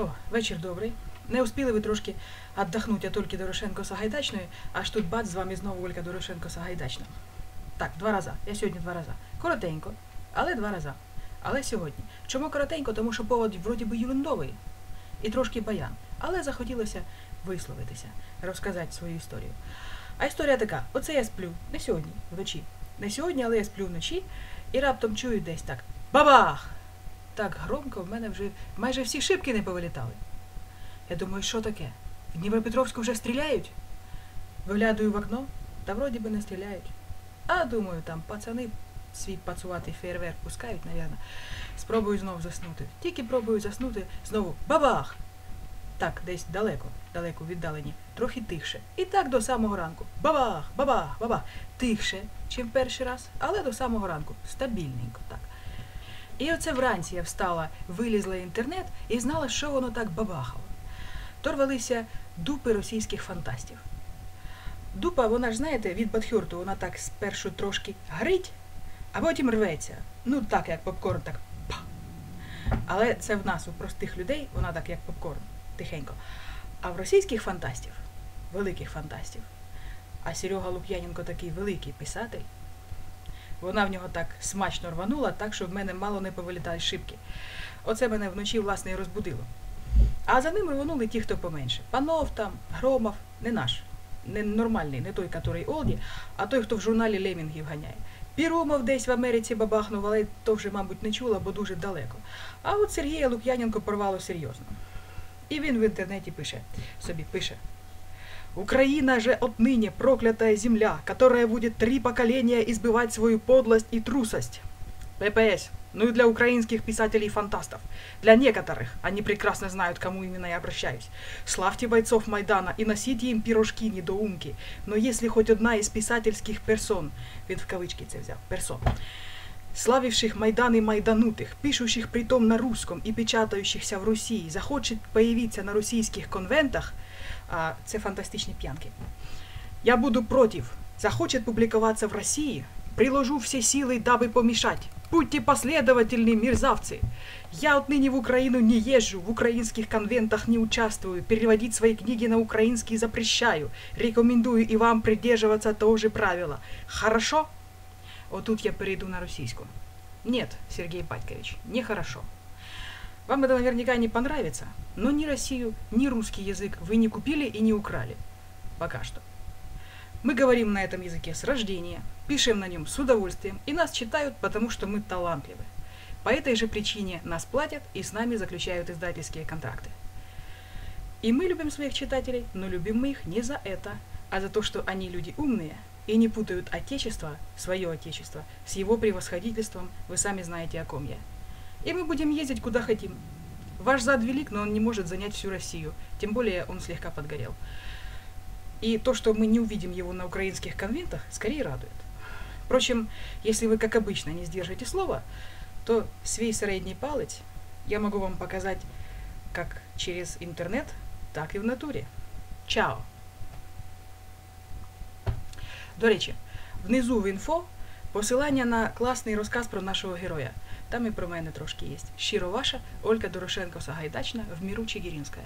О, вечір добрий. Не успіли ви трошки віддохнути от Ольки Дорошенко Сагайдачної, аж тут бац, з вами знову Олька Дорошенко Сагайдачна. Так, два рази. Я сьогодні два рази. Коротенько, але два рази. Але сьогодні. Чому коротенько? Тому що повод вроді би ерундовий і трошки баян. Але захотілося висловитися, розказати свою історію. А історія така: оце я сплю, не сьогодні, вночі. Не сьогодні, але я сплю вночі і раптом чую десь так. Бабах! Так громко в мене вже майже всі шибки не повилітали. Я думаю, що таке? В Дніпропетровську вже стріляють? Виглядаю в окно, та вроді би не стріляють. А думаю, там пацани свій пацуватий фейерверк пускають, навірно. Спробую знову заснути. Тільки пробую заснути, знову бабах! Так, десь далеко, далеко віддалені, трохи тихше. І так до самого ранку. Бабах, бабах, бабах. Тихше, чим перший раз, але до самого ранку. Стабільненько так. І оце вранці я встала, вилізла в інтернет і знала, що воно так бабахало. То рвалися дупи російських фантастів. Дупа, вона ж, знаєте, від Батхюрту, вона так спершу трошки горить, а потім рветься. Ну так, як попкорн, так па. Але це в нас, у простих людей, вона так, як попкорн, тихенько. А в російських фантастів, великих фантастів, а Серега Лук'яненко такий великий писатель, вона в нього так смачно рванула, так, що в мене мало не повилітали шибки. Оце мене вночі, власне, і розбудило. А за ним рвонули ті, хто поменше. Панов там, Громов, не наш, не нормальний, не той, який Олді, а той, хто в журналі Лемінгів ганяє. Пірумов десь в Америці бабахнув, але то вже, мабуть, не чула, бо дуже далеко. А от Сергія Лук'яненко порвало серйозно. І він в інтернеті пише, собі пише. Украина же отныне проклятая земля, которая будет три поколения избивать свою подлость и трусость. ППС. Ну и для украинских писателей-фантастов. Для некоторых. Они прекрасно знают, кому именно я обращаюсь. Славьте бойцов Майдана и носите им пирожки, недоумки. Но если хоть одна из писательских персон, він в кавички це взяв, персон, славивших Майдан и майданутых, пишущих притом на русском и печатающихся в России, захочет появиться на российских конвентах, а це фантастичні п'янки. Я буду против. Захочет публиковаться в России, приложу все силы, дабы помешать. Будьте последовательны, мерзавцы. Я отныне в Украину не езжу, в украинских конвентах не участвую, переводить свои книги на украинский запрещаю. Рекомендую и вам придерживаться того же правила. Хорошо? Вот тут я перейду на российскую. Нет, Сергей Батькович, нехорошо. Вам это наверняка не понравится, но ни Россию, ни русский язык вы не купили и не украли. Пока что. Мы говорим на этом языке с рождения, пишем на нем с удовольствием, и нас читают, потому что мы талантливы. По этой же причине нас платят и с нами заключают издательские контракты. И мы любим своих читателей, но любим мы их не за это, а за то, что они люди умные и не путают отечество, свое отечество, с его превосходительством, вы сами знаете, о ком я. И мы будем ездить куда хотим. Ваш зад велик, но он не может занять всю Россию, тем более он слегка подгорел. И то, что мы не увидим его на украинских конвентах, скорее радует. Впрочем, если вы, как обычно, не сдержите слова, то свій средний палец я могу вам показать как через интернет, так и в натуре. Чао! До речі, внизу в інфо посилання на класний розказ про нашого героя. Там і про мене трошки є. Щиро ваша Ольга Дорошенко Сагайдачна в міру Чигиринська.